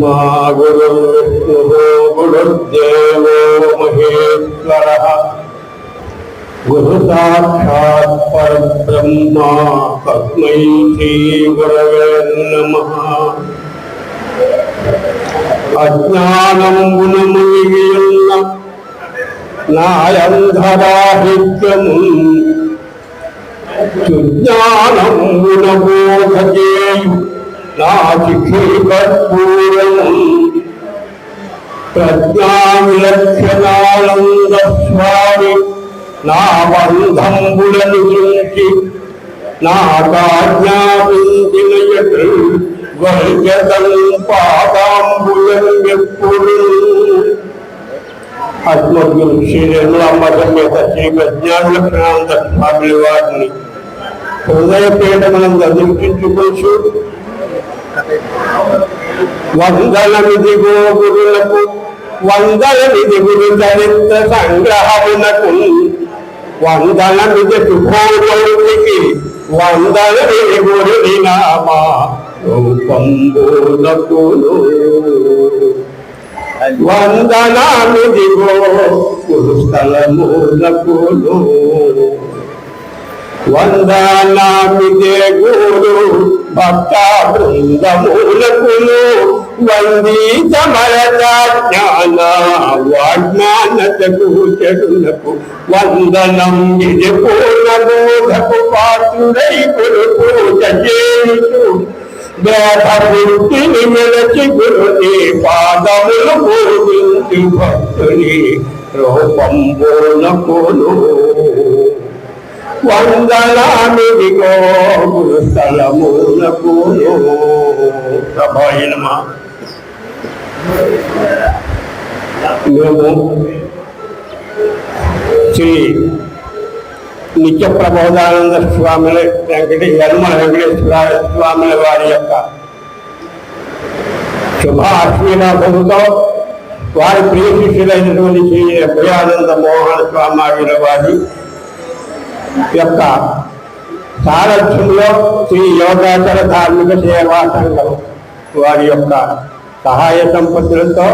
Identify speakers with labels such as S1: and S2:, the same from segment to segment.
S1: गुरुर्ब्रह्मा गुरुर्विष्णुः गुरुर्देवो महेश्वरः गुरु साक्षात् परब्रह्मा तस्मै श्रीगुरवे नमः అజ్ఞానం గుణమున్న నాయంధరాహిత్యము సుజ్ఞానం గుణబోధజేయు నా ప్రజ్ఞావిలక్షణానంద స్వామి నా బంధంబులను గురించి నా కాజ్ఞాపించిన వర్గదం పాదాంబులం ఎప్పుడు. ఆత్మజ్ఞులు శ్రీ నిర్మలాంబ సమేత శ్రీ ప్రజ్ఞానలక్షణానంద స్వామి వారిని హృదయపీఠమనం దర్శించుకోవచ్చు వందలమిది గురులకు వందలమిది గురు చరిత్ర సంగ్రహమునకు వందలమిది శుభోదౌతికి వందలమిది గురుని నామా రూపంబోనకులు వందనామిదిగో కురుస్థలమునకులు వందనామిదే గురు భక్త బృందములకులు వందీ వందనం నిజ పూర్ణ బోధకు పాత్రుడై గురు పూజ చేయుచు. వేదవృత్తిని నిలచి గురుని పాదములు పూజించు భక్తుని రూపం బోనకులు గురు స్థలములకులు ప్రభాయనమా మేము శ్రీ నిత్య ప్రబోధానంద స్వాముల వెంకట యనుమల వెంకటేశ్వర స్వాముల వారి యొక్క శుభ ఆశీర్వాదంతో వారి ప్రియ శిష్యులైనటువంటి శ్రీ అభయానంద మోహన స్వామి వారి యొక్క సారథ్యంలో శ్రీ యోగాచర ధార్మిక సేవా సంఘం వారి యొక్క సహాయ సంపత్తులతో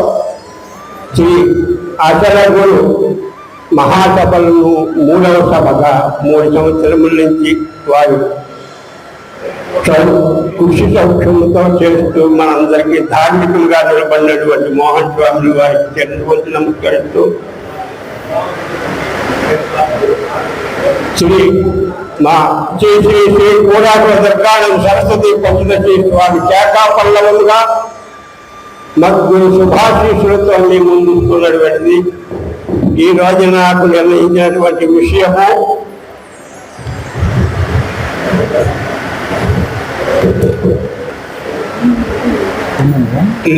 S1: శ్రీ ఆచర గురు మహాసభలను మూడవ సభగా మూడు సంవత్సరముల నుంచి వారు కృషి సౌఖ్యముతో చేస్తూ మనందరికీ ధార్మికంగా నిలబడినటువంటి మోహన్ స్వామి వారికి చెందవలసి నమస్కరిస్తూ శ్రీ మా శ్రీ శ్రీ శ్రీ కోడాకుల దుర్గానం సరస్వతి పంచదశి వారి శాఖా పల్లవులుగా మగ్గురు శుభాశీషులతో మీ ముందుకున్నటువంటిది ఈ రోజు నాకు నిర్ణయించినటువంటి విషయము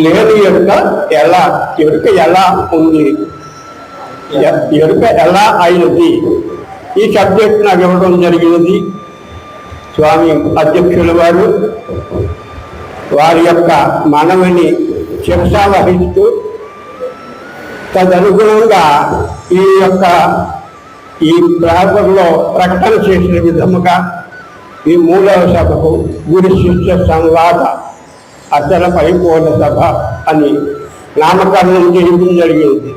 S1: లేదు ఎరుక ఎలా? ఎరుక ఎలా ఉంది? ఎరుక ఎలా అయినది? ఈ సబ్జెక్ట్ నాకు ఇవ్వడం జరిగినది స్వామి అధ్యక్షుల వారు వారి యొక్క మనవిని శిక్ష తదనుగుణంగా ఈ యొక్క ఈ ప్రాంతంలో ప్రకటన చేసిన విధముగా ఈ మూడవ సభకు గురు శిష్య సంవాద అచల పరిపూర్ణ సభ అని నామకరణం చేయడం జరిగింది.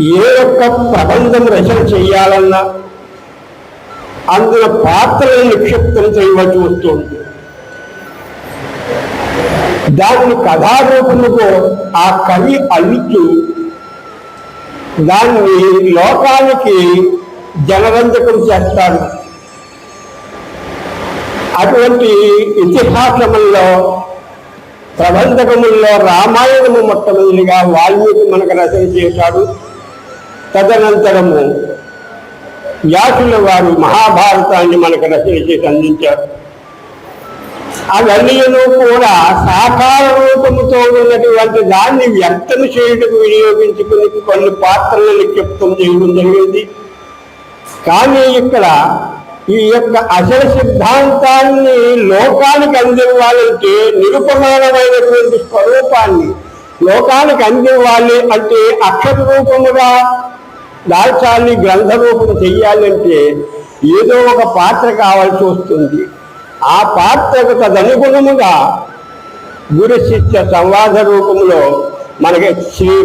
S1: ఏ ఒక్క ప్రబంధం రచన చేయాలన్నా అందులో పాత్రలను నిక్షిప్తం చేయవలసి వస్తుంది. దాన్ని కథారూపముతో ఆ కవి అల్లుతూ దాన్ని లోకానికి జనరంజకం చేస్తాడు. అటువంటి ఇతిహాసముల్లో ప్రబంధకముల్లో రామాయణము మొట్టమొదటిగా వాల్మీకి మనకు రచన చేశాడు. తదనంతరము వ్యాసుల వారు మహాభారతాన్ని మనకు రచన చేసి అందించారు. అవన్నీ కూడా సాకార రూపముతో ఉన్నటువంటి దాన్ని వ్యక్తం చేయటకు వినియోగించుకుని కొన్ని పాత్రలను నిక్షిప్తం చేయడం జరిగింది. కానీ ఇక్కడ ఈ యొక్క అసలు సిద్ధాంతాన్ని లోకానికి అందివ్వాలంటే నిరుపమానమైనటువంటి స్వరూపాన్ని లోకానికి అందివ్వాలి అంటే అక్షర రూపముగా దాల్చాలని గ్రంథ రూపం చెయ్యాలంటే ఏదో ఒక పాత్ర కావాల్సి వస్తుంది. ఆ పాత్రకు తదనుగుణముగా గురు శిష్య సంవాద రూపంలో మనకి శ్రీ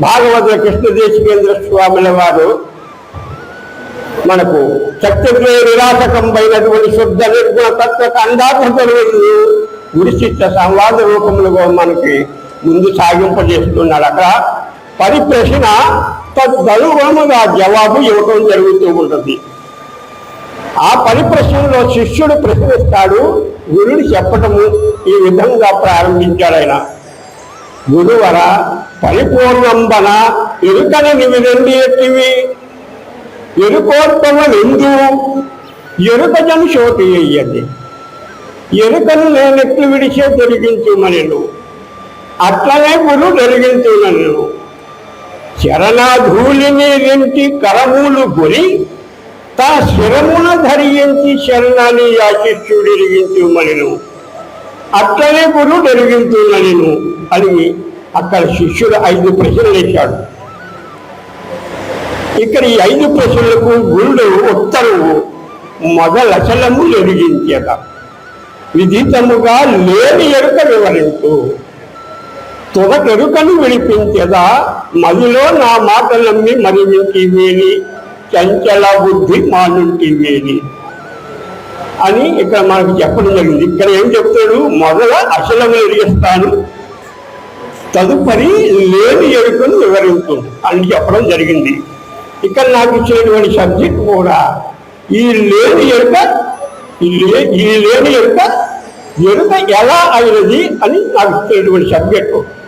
S1: భాగవత కృష్ణ దేశికేంద్ర స్వాముల వారు మనకు సత్యమే నిరాశకంపైనటువంటి శుద్ధ నిర్గుణ తత్వ కందార్థలు గురు శిష్య సంవాద రూపంలో మనకి ముందు సాగింపజేస్తున్నాడు. అక్కడ పది ప్రశ్న తదనుగుణముగా జవాబు ఇవ్వటం జరుగుతూ ఉంటుంది. ఆ పరిప్రశ్నలో శిష్యుడు ప్రశ్నిస్తాడు గురుడు చెప్పటము ఈ విధంగా ప్రారంభించాడు ఆయన. గురువర పరిపూర్ణంబన ఎరుకన నివి రెండు ఎట్టివి ఎరుకోత్పన్నెందు ఎరుక జను చోటు అయ్యండి. ఎరుకను నేనెట్లు విడిచే తొలగించుమనెను అట్లనే గురు తొలగించునను శరణాధూళిని రెంటి కరములు గురి తా శిరమున ధరించి శరణాన్ని యాశిష్యుడిరిగించు మనను అట్లనే గురు డెరిగించునను అని అక్కడ శిష్యుడు ఐదు ప్రశ్నలు వేశాడు. ఇక్కడ ఈ ఐదు ప్రశ్నలకు గురుడు ఉత్తరువు మొదలచలము ఎరిగించేద విదితముగా లేని ఎరుక వివరించు. తుదకెరుకను విడిపించదా? మదిలో నా మాట నమ్మి మరివింటి వేలి చంచల బుద్ధి మానుంటివేని. అని ఇక్కడ మనకు చెప్పడం జరిగింది. ఇక్కడ ఏం చెప్తాడు? మొదల అసలము ఎరిగిస్తాను తదుపరి లేని ఎరుకను వివరించు అని చెప్పడం జరిగింది. ఇక్కడ నాకు ఇచ్చినటువంటి సబ్జెక్ట్ కూడా ఈ లేని ఎరుక లే- ఈ లేని ఎరుక ఎరుక ఎలా అయినది అని నాకు ఇచ్చినటువంటి సబ్జెక్టు.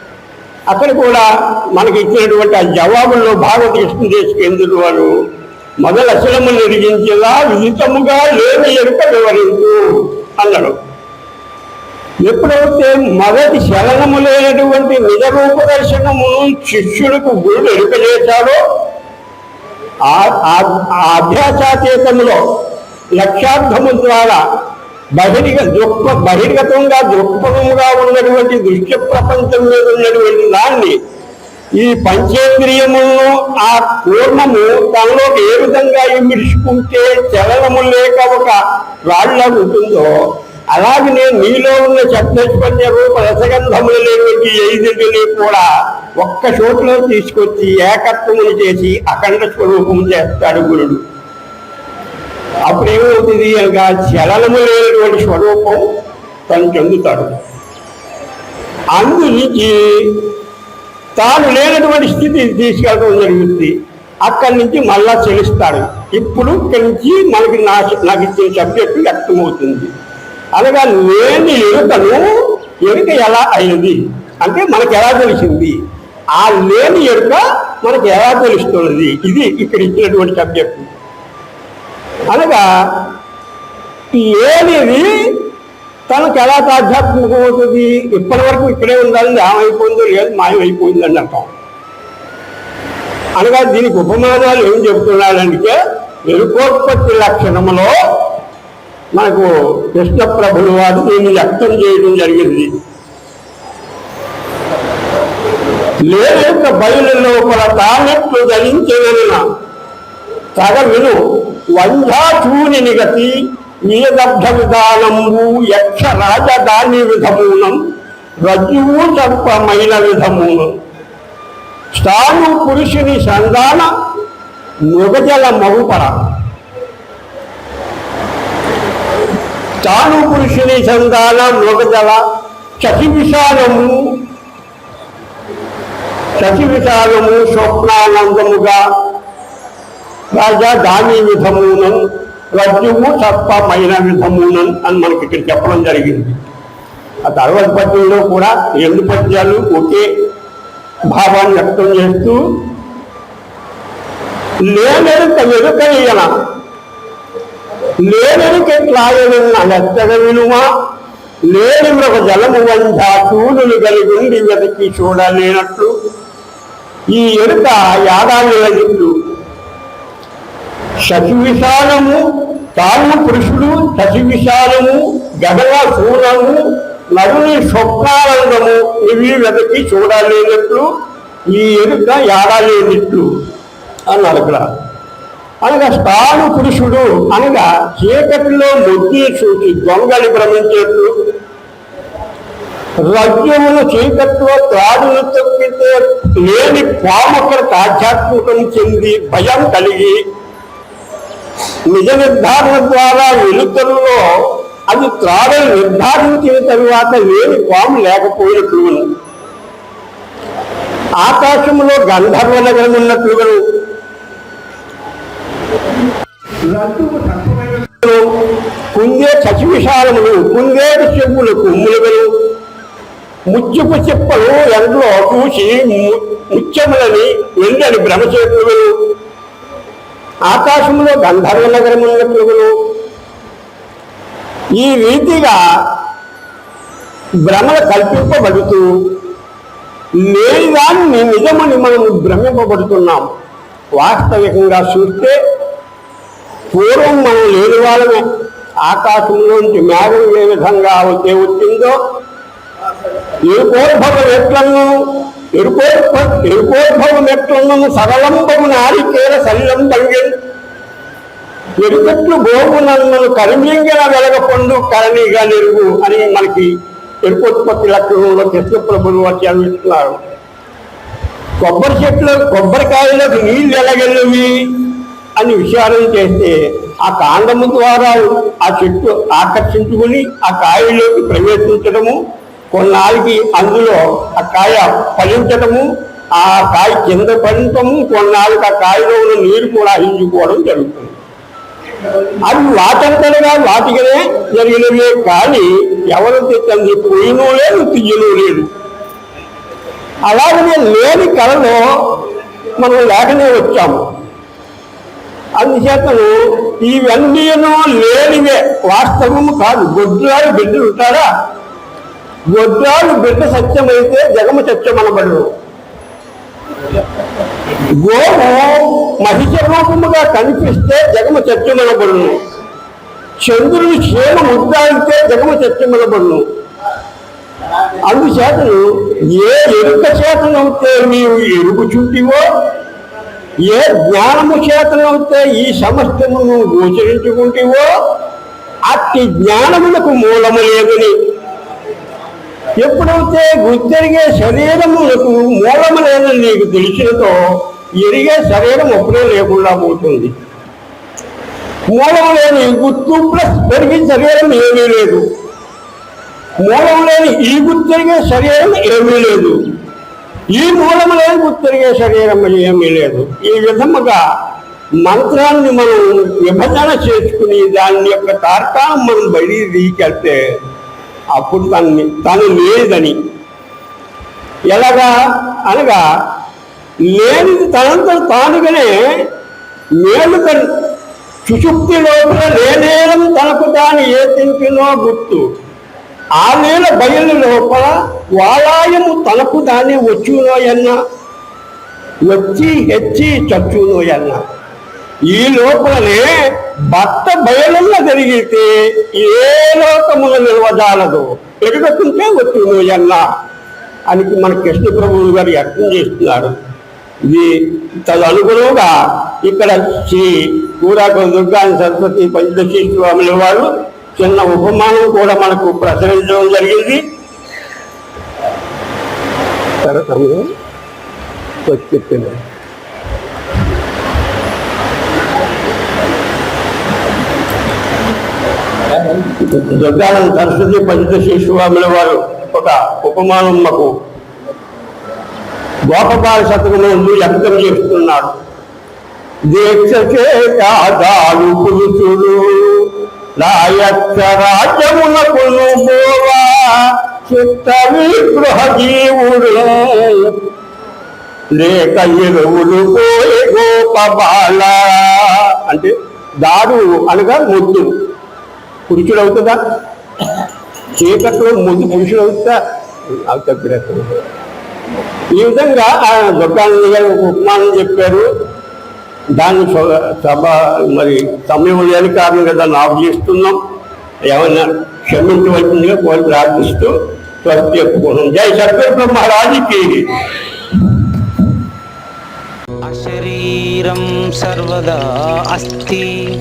S1: అక్కడ కూడా మనకి ఇచ్చినటువంటి ఆ జవాబుల్లో భాగవత చేసుకెందుకు వారు మొదల అసలము నిరిగించేలా విదితముగా లేని ఎరుక వివరించు అన్నాడు. ఎప్పుడైతే మొదటి శలనము లేనటువంటి నిజ రూపదర్శనమును శిష్యుడికి గురుడు ఎరుక చేశాడో ఆ- ఆ- లక్ష్యార్థము ద్వారా బహిర్గ దృక్ప బహిర్గతంగా దృక్పథముగా ఉన్నటువంటి దృశ్య ప్రపంచం మీద ఉన్నటువంటి దాన్ని ఈ పంచేంద్రియములను ఆ పూర్ణము తనలో ఏ విధంగా ఇమిడ్చుకుంటే చలనము లేక ఒక రాళ్ళ ఉంటుందో అలాగనే నీలో ఉన్న చట్టస్పంజ రూప రసగంధములు లేనివంటి ఏదిని కూడా ఒక్క చోటులో తీసుకొచ్చి ఏకత్వము చేసి అఖండ స్వరూపం చేస్తాడు గురుడు. అప్పుడు ఏమవుతుంది అనగా చలనము లేనటువంటి స్వరూపం తను చెందుతాడు. అందు నుంచి తాను లేనటువంటి స్థితి తీసుకెళ్ళడం జరుగుతుంది. అక్కడి నుంచి మళ్ళా చెలుస్తాడు. ఇప్పుడు ఇక్కడి నుంచి మనకి నా నాకు ఇచ్చిన సబ్జెక్టు వ్యక్తమవుతుంది. అనగా లేని ఎరుకను ఎరుక ఎలా అయినది? అంటే మనకు ఎలా తెలిసింది? ఆ లేని ఎరుక మనకు ఎలా తెలుస్తున్నది? ఇది ఇక్కడ ఇచ్చినటువంటి సబ్జెక్టు. అనగా ఏనేది తనకు ఎలా ఆధ్యాత్మికం అవుతుంది? ఇప్పటి వరకు ఇక్కడే ఉండాలని ఏమైపోయిందో లేదు మాయమైపోయిందని అంటాం. అనగా దీనికి ఉపమానాలు ఏం చెబుతున్నాడంటే నిరుకోత్పత్తి లక్షణంలో మనకు కృష్ణ ప్రభులు వారు దీన్ని వ్యక్తం చేయడం జరిగింది. లేక బయలు లోపల తానెట్లు ధరించగలిగిన తగ విను. వంజాచూని నిగతి నీదబ్ధ విధానంబు యక్ష రాజధాని విధమూనం రజ్జువు సర్పమైన విధమూనం. స్థాను పురుషుని సంధాన మృగజల మగుపర తాను పురుషుని సంధాన మృగజల శశి విశాలము శశి విశాలము స్వప్నానందముగా రాజా దాని విధమునం రజ్జువు సర్పమైన విధమునం అని మనకి ఇక్కడ చెప్పడం జరిగింది. ఆ తర్వాత పద్యంలో కూడా రెండు పద్యాలు ఒకే భావాన్ని వ్యక్తం చేస్తూ లేనెరుక వెనుకయ్యన లేనెరుక ఎట్లాయనున్న లెత్తగ విలువ లేని ఒక జలము వంజ చూడులు కలిగి వెతికి చూడలేనట్లు ఈ ఎరుక యాదాన్ని ఇట్లు శశి విశాలము తాను పురుషుడు శశి విశాలము గగన శూలము నరుని స్వప్నానందము ఇవి వెతకి చూడలేనట్లు ఈ ఎరుక ఏడలేనట్లు అన్నాడు ఇక్కడ. అనగా స్థాను పురుషుడు అనగా చీకటిలో ముద్ది చూసి దొంగలి భ్రమించేట్లు. రజ్యమును చీకట్లో త్రాడును తొక్కితే లేని పామొక్కడికి ఆధ్యాత్మికం చెంది భయం కలిగి నిజ నిర్ధారణ ద్వారా వెలుతురులో అది త్రాడలు నిర్ధారించిన తరువాత లేని పాము లేకపోయినట్లు ఆకాశంలో గంధర్వ నగరం ఉన్నట్లుగాను రజ్జువు కుందే చచివిశాలములు కుందేడు చెవులు కుమ్ములుగలు. ముచ్చుపు చెప్పలు ఎండలో చూసి ముచ్చములని ముత్యములని ఎండని ఆకాశంలో గంధర్వ నగరం ఉన్నట్లుగును ఈ రీతిగా భ్రమలు కల్పింపబడుతూ లేనిదాన్ని నిజమని మనం భ్రమింపబడుతున్నాం. వాస్తవికంగా చూస్తే పూర్వం మనం లేని వాళ్ళమే. ఆకాశంలోంచి మేఘం ఏ విధంగా అయితే వచ్చిందో ఎరుకోద్భవం ఎట్లను ఎరుకోద్భ ఎరుకోద్భవం ఎట్లను సరళంబము నారికేల సల్లంబంగిల్ ఎరుకట్లు గోగునన్ను కరిమింగిన వెలగపండు కరణిగా నెరుగు అని మనకి ఎరుకోత్పత్తి లక్షణంలో కృష్ణ ప్రభులు వచ్చి కొబ్బరి చెట్లు కొబ్బరికాయలకు నీళ్ళు ఎలగెళ్ళవి అని విచారం చేస్తే ఆ కాండము ద్వారా ఆ చెట్టు ఆకర్షించుకుని ఆ కాయలోకి ప్రవేశించడము కొన్నాళ్ళకి అందులో ఆ కాయ ఫలించటము ఆ కాయ కింద పడటము కొన్నాళ్ళకి ఆ కాయలో ఉన్న నీరు కూడా హించుకోవడం జరుగుతుంది. అవి వాటంతటగా వాటికనే జరిగినవే కానీ ఎవరు తెచ్చని పోయినో లేదు తీయనో లేదు. అలాగనే లేని కళలో మనం లేకనే వచ్చాము. అందుచేతను ఇవన్నీ లేనివే వాస్తవము కాదు. గొడ్రాలు బిడ్డలు ఉంటారా? గొడ్రాలు బిడ్డ సత్యమైతే జగము సత్యమనబడు గోము మహిష రూపముగా కనిపిస్తే జగము సత్యమనబడును. చంద్రుని క్షేమ ముద్దాయితే జగము సత్యమనబడును. అందుచేతను ఏ ఎరుక చేతనవుతే నీవు ఎరుగుచుంటివో ఏ జ్ఞానము చేతనవుతే ఈ సమస్తమును గోచరించుకుంటేవో అట్టి జ్ఞానములకు మూలము లేదని ఎప్పుడైతే గుర్తెరిగే శరీరములకు మూలము లేదని నీకు తెలిసినతో ఎరిగే శరీరం అప్పుడే లేకుండా పోతుంది. మూలం లేని గుర్తు ప్లస్ పెరిగి శరీరం ఏమీ లేదు. మూలం లేని ఈ గుర్తెరిగే శరీరం ఏమీ లేదు. ఈ మూలం లేని గుర్తెరిగే శరీరం ఏమీ లేదు. ఈ విధముగా మంత్రాన్ని మనం విభజన చేసుకుని దాని యొక్క తార్కాన్ని మనం బయటికి తీసుకెళ్తే అప్పుడు తనని తను లేదని ఎలాగా? అనగా లేనిది తనంతా తానుగానే మేలు కన్ సుషుప్తి లోపల లేనేలం తనకు తాను ఏ తింపినో గుర్తు. ఆ నేల బయలు లోపల వాలాయము తనకు దాన్ని వచ్చునోయన్న వచ్చి హెచ్చి చచ్చునోయన్న ఈ లోపలనే భర్త బయలున్న జరిగితే ఏ లోకముల నిల్వజాలదు. ఎదుగుతుంటే ఎన్న అని మన కృష్ణ ప్రభువు గారు వ్యక్తం చేస్తున్నారు. ఇది తదనుగుణంగా ఇక్కడ శ్రీ కూరాకు దుర్గా సరస్వతి పంచదశి స్వాముల వారు చిన్న ఉపమానం కూడా మనకు ప్రసరించడం జరిగింది. సరే తమ్ముడు వచ్చి చెప్పింది సరస్వతి పంచదశి స్వాముల వారు ఒక ఉపమానం మాకు. గోపపాల శతకముందు వ్యక్తం చేస్తున్నాడు. దీక్షకే కాదాలు పురుషుడు నాయక్క రాజ్యమునకును పోవా చిత్త విగ్రహ జీవుడు. లేక ఎరువులు పోయే గోపబాల. అంటే దాడు అనగా ముద్దు. పురుషుడు అవుతుందా చీకట్లో ముద్దు పురుషుడు అవుతుందా అవి తప్పినట్టు ఈ విధంగా ఆయన దుర్గానంద గారు ఉపమానం చెప్పారు. దాన్ని సభ- మరి సమయం లేని కారణంగా దాన్ని ఆఫ్ చేస్తున్నాం. ఏమన్నా క్షమించవలసిందిగా కోరి ప్రార్థిస్తూ స్వస్తి చెప్పుకున్నాం జై సత్య మహారాజుకి.
S2: అశరీరం సర్వదా అస్తి.